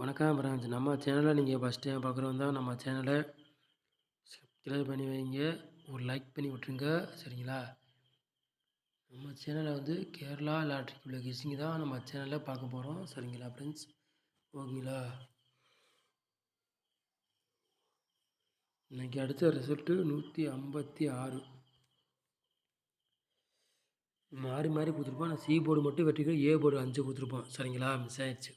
வணக்கம் ஃப்ரெண்ட்ஸ் நம்ம சேனலை நீங்கள் ஃபஸ்ட் டைம் பார்க்குறவங்க தான் நம்ம சேனலை சப்ஸ்கிரைப் பண்ணி வைங்க. ஒரு லைக் பண்ணி விட்ருங்க சரிங்களா? நம்ம சேனலில் வந்து கேரளா லாட்ரி உள்ள கெஸ்ஸிங் தான் நம்ம சேனலில் பார்க்க போகிறோம் சரிங்களா ஃப்ரெண்ட்ஸ் ஓகேங்களா? இன்றைக்கி அடுத்த ரிசல்ட்டு நூற்றி ஐம்பத்தி ஆறு. மாறி மாறி கொடுத்துருப்போம் நான் சி போர்டு மட்டும் வெட்டிக்கிறேன். ஏ போர்டு அஞ்சு கொடுத்துருப்போம் சரிங்களா? மிஸ் ஆயிடுச்சு.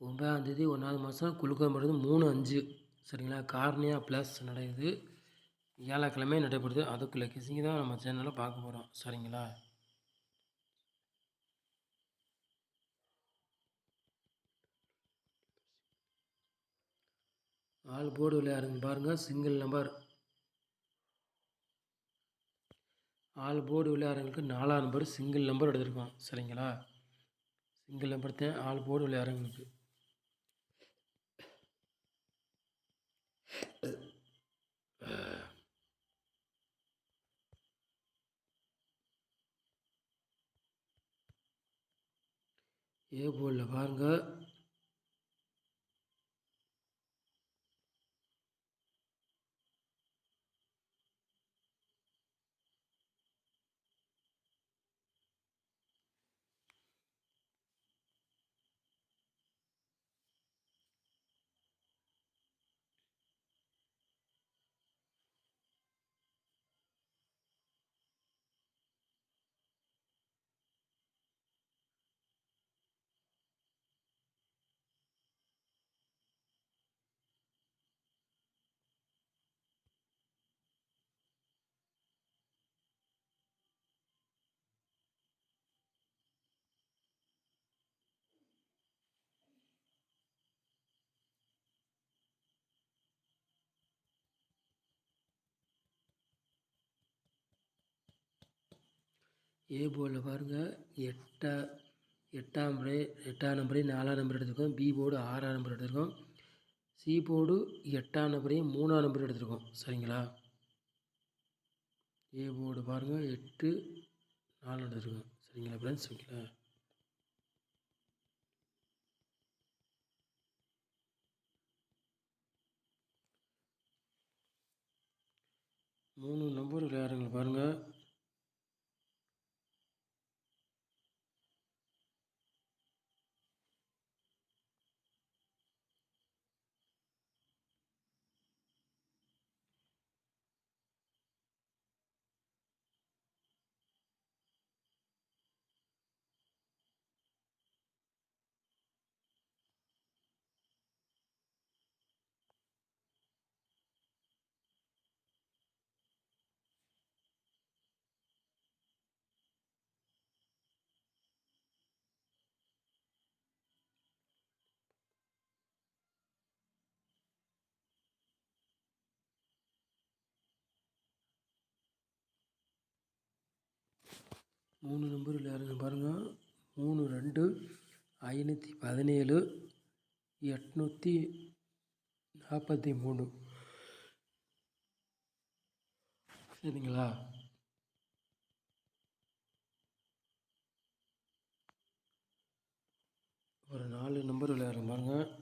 ஒன்பதாந்தேதி ஒன்றாவது மாதம் குழுக்கப்படுறது மூணு அஞ்சு சரிங்களா? கார்னியா ப்ளஸ் நடக்குது. வியாழக்கிழமை நடைபெறுது. அதுக்குள்ளே கிசிங்க தான் நம்ம சேனலில் பார்க்க போகிறோம் சரிங்களா? ஆள் போர்டு விளையாடுங்க பாருங்கள் சிங்கிள் நம்பர் ஆள் போர்டு விளையாடுறவங்களுக்கு நாலாம் நம்பர் சிங்கிள் நம்பர் எடுத்திருக்கோம். சரிங்களா? சிங்கிள் நம்பர் தான் ஆள் போர்டு விளையாடுறவங்களுக்கு. ஏ போர்டில் பாருங்கள் ஏ போர்டில் பாருங்கள் எட்டா எட்டாம் முறை எட்டாம் நம்பரையும் நாலாம் நம்பர் எடுத்திருக்கோம். பி போர்டு ஆறாம் நம்பர் எடுத்திருக்கோம். சி போர்டு எட்டாம் நம்பரையும் மூணாம் நம்பர் எடுத்திருக்கோம். சரிங்களா? ஏ போர்டு பாருங்கள் எட்டு நாலு எடுத்திருக்கோம். சரிங்களா ஃப்ரெண்ட்ஸ் ஓகேங்களா? மூணு நம்பர் விளையாடுங்க பாருங்கள் மூணு நம்பர் விளையாடுங்க பாருங்கள் மூணு ரெண்டு ஐநூற்றி பதினேழு எட்நூற்றி நாற்பத்தி மூணு. சரிங்களா? ஒரு நாலு நம்பர் விளையாடுங்க பாருங்கள்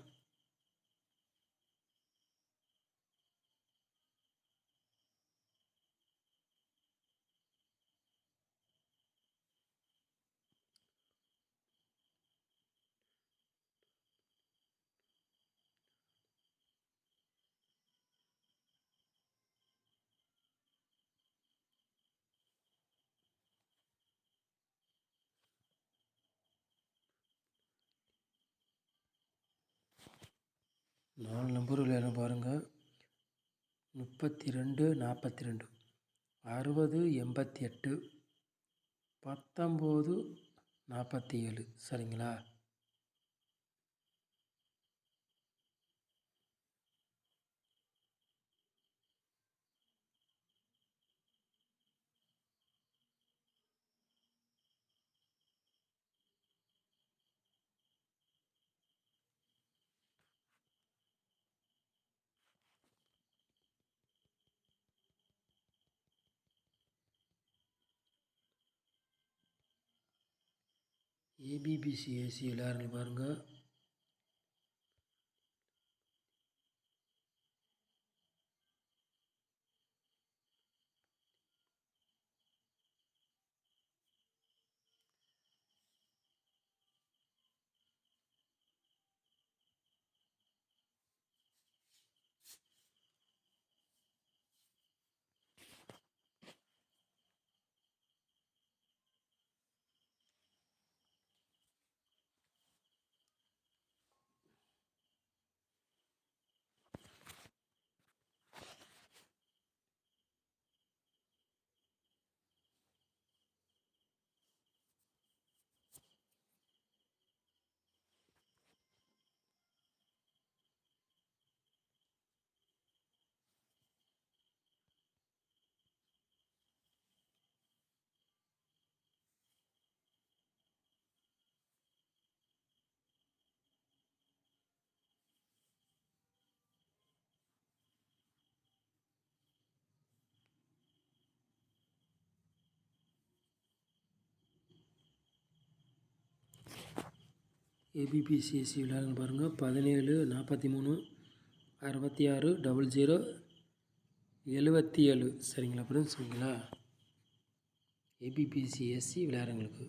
நாலு நம்பர் விளையாட பாருங்கள் முப்பத்தி ரெண்டு நாற்பத்தி ரெண்டு அறுபது எண்பத்தி எட்டு. பத்தொம்போது நாற்பத்தி ஏழு. சரிங்களா? ஏபிபிசி ஏசி விளையாடுங்க பாருங்கள் ஏபிபிசிஎஸ்சி விளையாடுங்க பாருங்கள் பதினேழு நாற்பத்தி மூணு அறுபத்தி ஆறு டபுள் ஜீரோ எழுபத்தி ஏழு. சரிங்களா ஃப்ரெண்ட்ஸ் சரிங்களா ஏபிபிசிஎஸ்சி விளையாடுறவங்களுக்கு.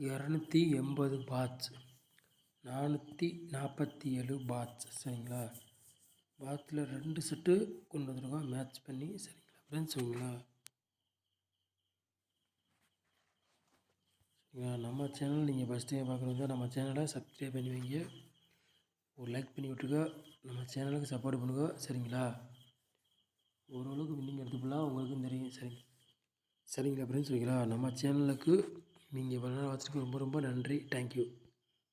இரநூத்தி எண்பது பாட்ச் நானூற்றி நாற்பத்தி ஏழு பாட்ச் சரிங்களா? பாத்தில் ரெண்டு செட்டு கொண்டு வந்துருக்கோம் மேட்ச் பண்ணி சரிங்களா? ஃப்ரெண்ட்ஸ் சரிங்களா சரிங்களா? நம்ம சேனல் நீங்கள் ஃபஸ்ட் டைம் பார்க்குறது நம்ம சேனலை சப்ஸ்கிரைப் பண்ணி வைங்க. ஒரு லைக் பண்ணி விட்டுருக்க நம்ம சேனலுக்கு சப்போர்ட் பண்ணுங்க. சரிங்களா? ஓரளவுக்கு வின்னிங் எடுத்துக்கலாம். உங்களுக்கும் தெரியும். சரி சரிங்களா ஃப்ரெண்ட்ஸ் சரிங்களா நம்ம சேனலுக்கு நீங்கள் இவ்வளோ நேரம் வச்சுருக்கீங்க ரொம்ப ரொம்ப நன்றி. தேங்க்யூ